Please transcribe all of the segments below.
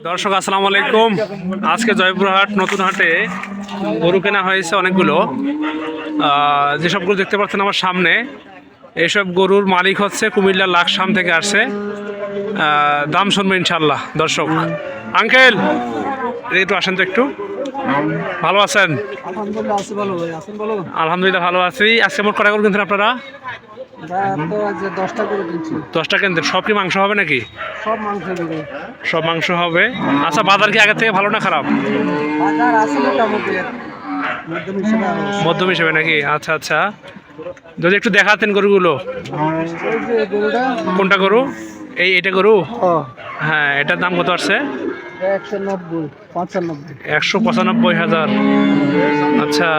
দর্শক আসসালামু আলাইকুম। আজকে জয়পুরহাট নতুন হাটে গরু কেনা হয়েছে অনেকগুলো। যেসব গরু দেখতে পাচ্ছেন আমার সামনে এইসব গরুর মালিক হচ্ছে কুমিল্লার লাকসাম থেকে আসছে। দাম শুনবে ইনশাল্লাহ দর্শক। আঙ্কেল একটু আসেন তো একটু। ভালো আছেন? আলহামদুলিল্লাহ ভালো আছি। আজকে মোট কটা গরু কিনছেন আপনারা? দশটা কিনতেন সব কি মাংস হবে নাকি? সব মাংস সব মাংস হবে। আচ্ছা বাজার কি আগের থেকে ভালো না খারাপ? মধ্যম হিসেবে নাকি? আচ্ছা আচ্ছা। যদি একটু দেখাতেন গরুগুলো। কোনটা গরু? এই এটা গরু? হ্যাঁ এটার দাম কত আসছে? একশো পঁচানব্বই। একশো পঁচানব্বই হাজার। আচ্ছা।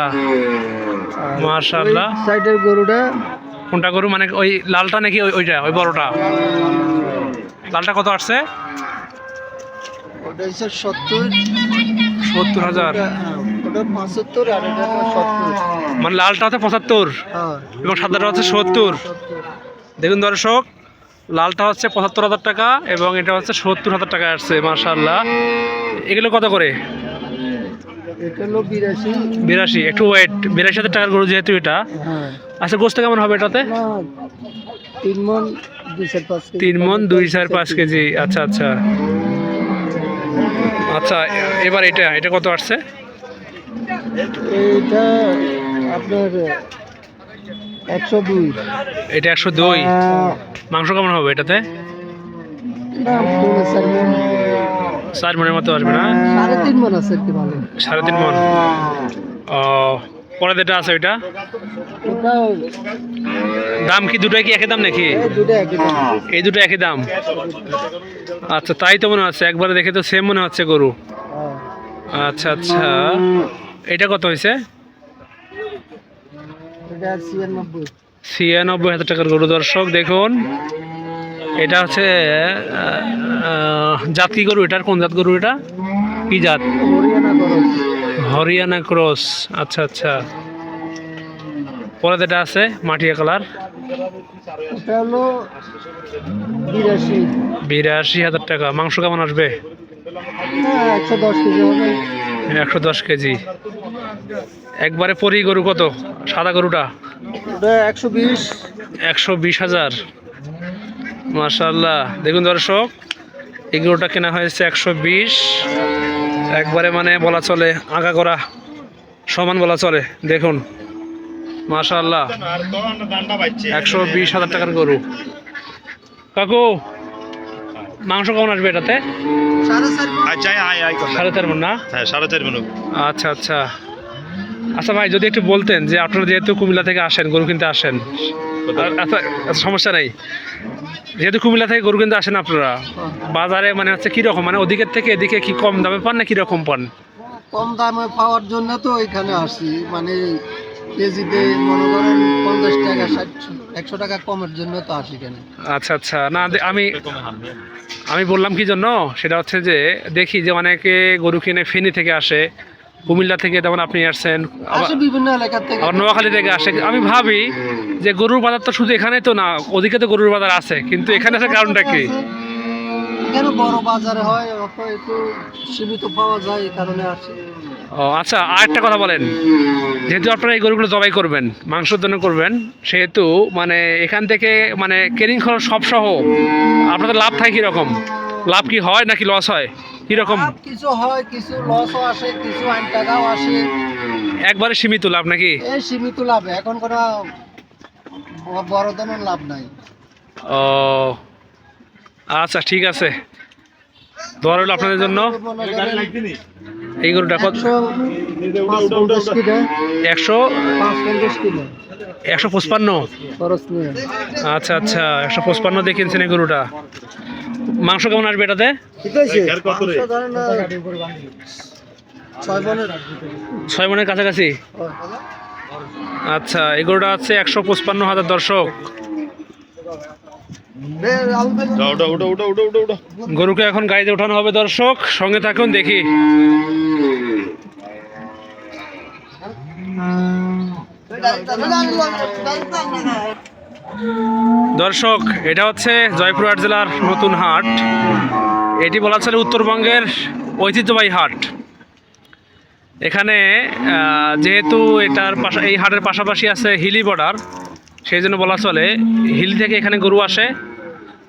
মার্শাল্লাহ সাইডের গরুটা কোনটা গরু? মানে ওই লালটা নাকি ওই ওইটা ওই বড়টা? লালটা কত আসছে? সত্তর। হাজার। সত্তর। মানে লালটা হচ্ছে পঁচাত্তর। হ্যাঁ। এবং সাদাটা হচ্ছে সত্তর। দেখুন দর্শক লালটা হচ্ছে পঁচাত্তর হাজার টাকা এবং এটা হচ্ছে সত্তর হাজার টাকা আসছে মার্শাল্লাহ এগুলো কত করে? বিরাশি। বিরাশি একটু ওয়েট বিরাশি হাজার টাকার গরু যেহেতু এটা। হ্যাঁ। আচ্ছা গোস্ত কেমন হবে এটাতে? তিন মন দুই চার পাঁচ কেজি। তিন মন দুই চার পাঁচ কেজি। আচ্ছা আচ্ছা। আচ্ছা এবার এটা এটা কত আসছে? আপনার একশো দুই। এটা একশো দুই। মাংস কেমন হবে এটাতে? চার মনের মতো আসবে না? সাড়ে তিন মন আছে সাড়ে তিন মন ও পরে যেটা আছে ওইটা? দাম কি দুটোই কি একই দাম নাকি? এই দুটো একই দাম। আচ্ছা তাই তো মনে হচ্ছে একবারে দেখে তো সেম মনে হচ্ছে গরু। হ্যাঁ। আচ্ছা আচ্ছা। এটা কত হয়েছে? ছিয়ানব্বই। হাজার টাকার গরু। দর্শক দেখুন এটা হচ্ছে জাত কি গরু? এটার কোন জাত গরু এটা? কি জাত? হরিয়ানা ক্রস। আচ্ছা আচ্ছা। পরে যেটা আছে মাটিয়া কালার। বিরাশি। হাজার টাকা। মাংস কেমন আসবে? একশো দশ কেজি হবে। একশো দশ কেজি। একবারে পরি গরু কত? সাদা গরুটা? একশো বিশ। একশো বিশ হাজার। মার্শাল্লাহ দেখুন দর্শক এই গরুটা কেনা হয়েছে একশো বিশ। একবারে মানে বলা চলে আগা করা সমান বলা চলে। দেখুন মার্শাল্লাহ একশো বিশ হাজার টাকার গরু। কাকু মাংস কেমন আসবে এটাতে? সাড়ে চার। আচ্ছা মণ না? সাড়ে চার মিনিট আচ্ছা আচ্ছা। আচ্ছা ভাই যদি একটু বলতেন যে আপনারা যেহেতু কুমিল্লা থেকে আসেন গরু কিনতে আসেন আচ্ছা, সমস্যা নেই। যেহেতু কুমিল্লা থেকে গরু কিনতে আসেন আপনারা বাজারে মানে হচ্ছে কীরকম মানে ওদিকের থেকে এদিকে কি কম দামে পান না কীরকম পান? কম দামে পাওয়ার জন্য তো এখানে আসি। মানে কেজিতে মনে করেন পঞ্চাশ টাকা ষাট একশো টাকা কমের জন্য তো আসি এখানে। আচ্ছা আচ্ছা। না আমি আমি বললাম কি জন্য? সেটা হচ্ছে যে দেখি যে অনেকে গরু কিনে ফেনি থেকে আসে। কুমিল্লা থেকে যেমন আপনি আসছেন আবার বিভিন্ন এলাকা থেকে। আবার নোয়াখালী থেকে আসে। আমি ভাবি যে গরুর বাজার তো শুধু এখানেই তো না ওদিকে তো গরুর বাজার আছে কিন্তু এখানে আসার কারণটা কি? এখানে বড় বাজার হয় একটু সীমিত পাওয়া যায় এই কারণে আসি। ও আচ্ছা আর একটা কথা বলেন। যেহেতু আপনারা এই গরুগুলো জবাই করবেন মাংসের জন্য করবেন সেহেতু মানে এখান থেকে মানে কেরিং খরচ সব সহ আপনাদের লাভ থাকে কীরকম? লাভ কি হয় নাকি লস হয়? কীরকম? কিছু হয় কিছু লসও আসে কিছু আইন টাকাও আসে। একবারে সীমিত লাভ নাকি? এই সীমিত লাভ এখন কোনো বড় ধরনের লাভ নাই। ও আচ্ছা ঠিক আছে। দর হলো আপনাদের জন্য। এই গরুটা কত? একশো একশো? পঁচপান্ন? আচ্ছা আচ্ছা একশো পঁচপান্ন দিয়ে কিনছেন এই গরুটা। মাংস কেমন আসবে এটাতে? ঠিক আছে। ধরেন না, ছয় মনের কাছাকাছি? আচ্ছা এই গরুটা আছে একশো পঁচপান্ন হাজার দর্শক। গরুকে এখন গাড়িতে উঠানো হবে দর্শক সঙ্গে থাকুন দেখি। দর্শক, এটা হচ্ছে জয়পুরহাট জেলার নতুন হাট। এটি বলা চলে উত্তরবঙ্গের ঐতিহ্যবাহী হাট। এখানে যেহেতু এটার পাশা, এই হাটের পাশাপাশি আছে হিলি বর্ডার, সেই জন্য বলা চলে হিল থেকে এখানে গরু আসে।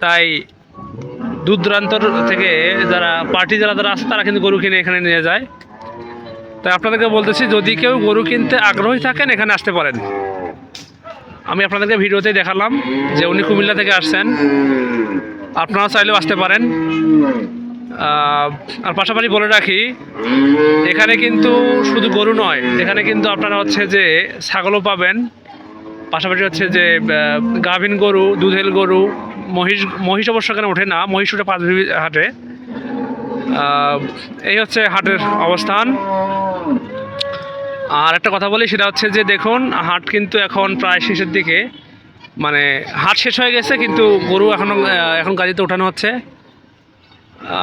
তাই দূর দূরান্তর থেকে যারা পার্টি যারা যারা আসে, তারা কিন্তু গরু কিনে এখানে নিয়ে যায়। তাই আপনাদেরকে বলতেছি, যদি কেউ গরু কিনতে আগ্রহী থাকেন, এখানে আসতে পারেন। আমি আপনাদেরকে ভিডিওতে দেখালাম যে উনি কুমিল্লা থেকে আসছেন। আপনারা চাইলেও আসতে পারেন। আর পাশাপাশি বলে রাখি, এখানে কিন্তু শুধু গরু নয়, এখানে কিন্তু আপনারা হচ্ছে যে ছাগলও পাবেন। পাশাপাশি হচ্ছে যে গাভিন গরু, দুধেল গরু, মহিষ মহিষ অবশ্য এখানে ওঠে না, মহিষ ওঠে পাঁচ হাটে। এই হচ্ছে হাটের অবস্থান। আর একটা কথা বলি, সেটা হচ্ছে যে দেখুন, হাট কিন্তু এখন প্রায় শেষের দিকে। মানে হাট শেষ হয়ে গেছে, কিন্তু গরু এখনও এখন গাড়িতে ওঠানো হচ্ছে।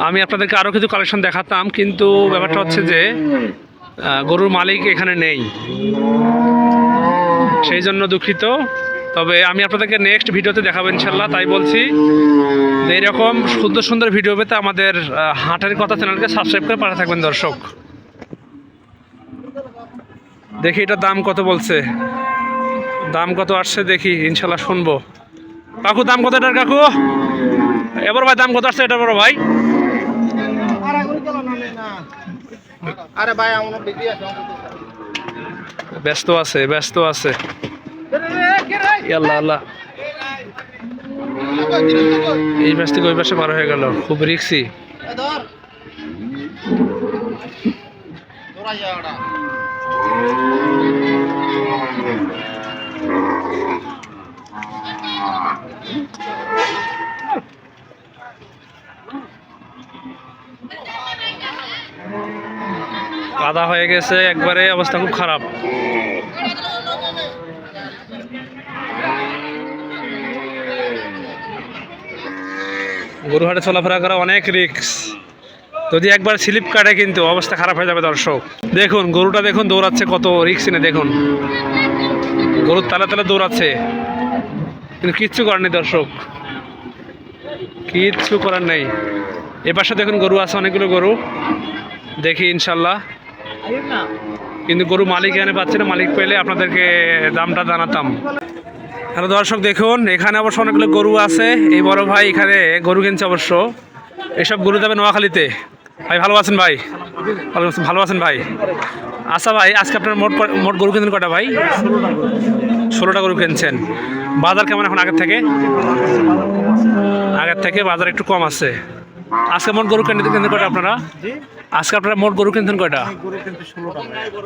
আমি আপনাদেরকে আরও কিছু কালেকশন দেখাতাম, কিন্তু ব্যাপারটা হচ্ছে যে গরুর মালিক এখানে নেই। সেই জন্য দুঃখিত। তবে আমি আপনাদেরকে নেক্সট ভিডিওতে দেখাবো ইনশাল্লাহ তাই বলছি যে এরকম সুন্দর সুন্দর ভিডিও পেতে আমাদের হাটের কথা চ্যানেলকে সাবস্ক্রাইব করে পাঠা থাকবেন দর্শক। দেখি এটার দাম কত বলছে। দাম কত আসছে দেখি, ইনশাল্লাহ শুনব। কাকু, দাম কত এটার কাকু? এবার ভাই, দাম কত আসছে এটা বড় ভাই? ব্যস্ত আছে ব্যস্ত আছে। আল্লাহ আল্লাহ। এই পাশ থেকে ওই পাশে পার হয়ে গেল, খুব রিক্সি। কাদা হয়ে গেছে একবারে অবস্থা খুব খারাপ। গরুহাটে চলাফেরা করা অনেক রিক্স যদি একবার স্লিপ কাটে কিন্তু অবস্থা খারাপ হয়ে যাবে দর্শক। দেখুন, গরুটা দেখুন দৌড়াচ্ছে কত রিক্স নেই দেখুন। গরুর তালে তালে দৌড়াচ্ছে। কিন্তু কিচ্ছু করার নেই দর্শক। কিচ্ছু করার নেই। এপাশে দেখুন গরু আছে, অনেকগুলো গরু। দেখি, ইনশাল্লাহ। কিন্তু গরু মালিক এখানে পাচ্ছে না, মালিক পেলে আপনাদেরকে দামটা জানাতাম। হ্যালো দর্শক, দেখুন, এখানে অবশ্য অনেকগুলো গরু আছে। এই বড় ভাই এখানে গরু কিনছে অবশ্য। এসব গরু যাবে নোয়াখালীতে। ভাই, ভালো আছেন ভাই? ভালো আছেন- ভালো আছেন ভাই? আচ্ছা ভাই, আজকে আপনার মোট মোট গরু কিনছেন কটা ভাই? ষোলোটা গরু কিনছেন। বাজার কেমন এখন আগের থেকে? আগের থেকে বাজার একটু কম আছে। আজকে মোট গরু কিনতে কিনতে কটা আপনারা? আজকে আপনারা মোট গরু কিনছেন কয়টা?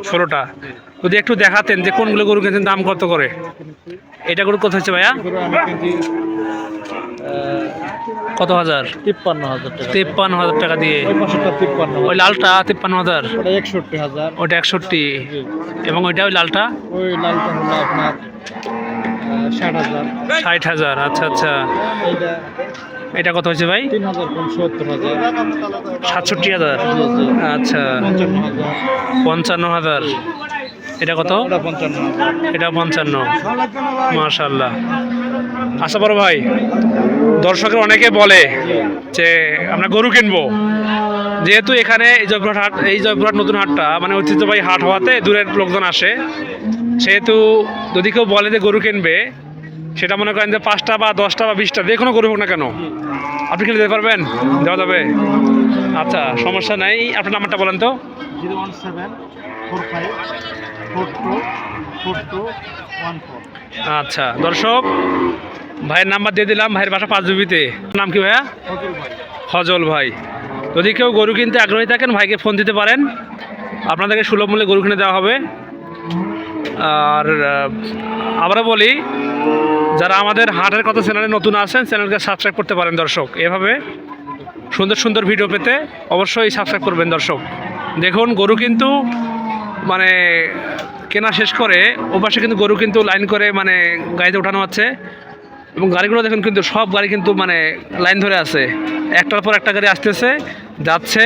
ষোলোটা। যদি একটু দেখাতেন যে কোনগুলো গরু কিনছেন, দাম কত করে? এটা গরু কত হচ্ছে ভাইয়া? কত হাজার? তিপ্পান্ন হাজার তিপ্পান্ন হাজার টাকা দিয়ে। ওই লালটা তিপ্পান্ন হাজার? একষট্টি হাজার। ওইটা একষট্টি। এবং ওইটা ওই লালটা? ওই লালটা হলো আপনার ষাট হাজার। আচ্ছা আচ্ছা। এটা কত হচ্ছে ভাই? সাতষট্টি হাজার? আচ্ছা। পঞ্চান্ন হাজার। এটা কত? এটা পঞ্চান্ন। মাশাল্লাহ আচ্ছা বড় ভাই দর্শকের অনেকে বলে যে আমরা গরু কিনবো। যেহেতু এখানে এই জয়পুরহাট হাট এই জয়পুরহাট নতুন হাটটা মানে ঐতিহ্যবাহী হাট হওয়াতে দূরের লোকজন আসে। সেহেতু যদি কেউ বলে যে গরু কিনবে সেটা মনে করেন যে পাঁচটা বা দশটা বা বিশটা যে কোনো গরু হোক না কেন আপনি কিনে দিতে পারবেন দেওয়া যাবে। আচ্ছা সমস্যা নাই। আপনার নাম্বারটা বলেন তো। Zero one seven four five আচ্ছা দর্শক ভাইয়ের নাম্বার দিয়ে দিলাম ভাইয়ের বাসা পাঁচ বিবিতে নাম কি ভাইয়া? ফজল ভাই। যদি কেউ গরু কিনতে আগ্রহী থাকেন ভাইকে ফোন দিতে পারেন। আপনাদেরকে সুলভ মূল্যে গরু কিনে দেওয়া হবে। আর আহ, আবারও বলি যারা আমাদের হাটের কথা চ্যানেলে নতুন আছেন চ্যানেলকে সাবস্ক্রাইব করতে পারেন দর্শক। এভাবে সুন্দর সুন্দর ভিডিও পেতে অবশ্যই সাবস্ক্রাইব করবেন দর্শক। দেখুন গরু কিন্তু মানে কেনা শেষ করে, ওপাশে কিন্তু গরু কিন্তু লাইন করে মানে গাড়িতে ওঠানো হচ্ছে। এবং গাড়িগুলো দেখুন কিন্তু সব গাড়ি কিন্তু মানে লাইন ধরে আছে। একটার পর একটা গাড়ি আসতেছে, যাচ্ছে।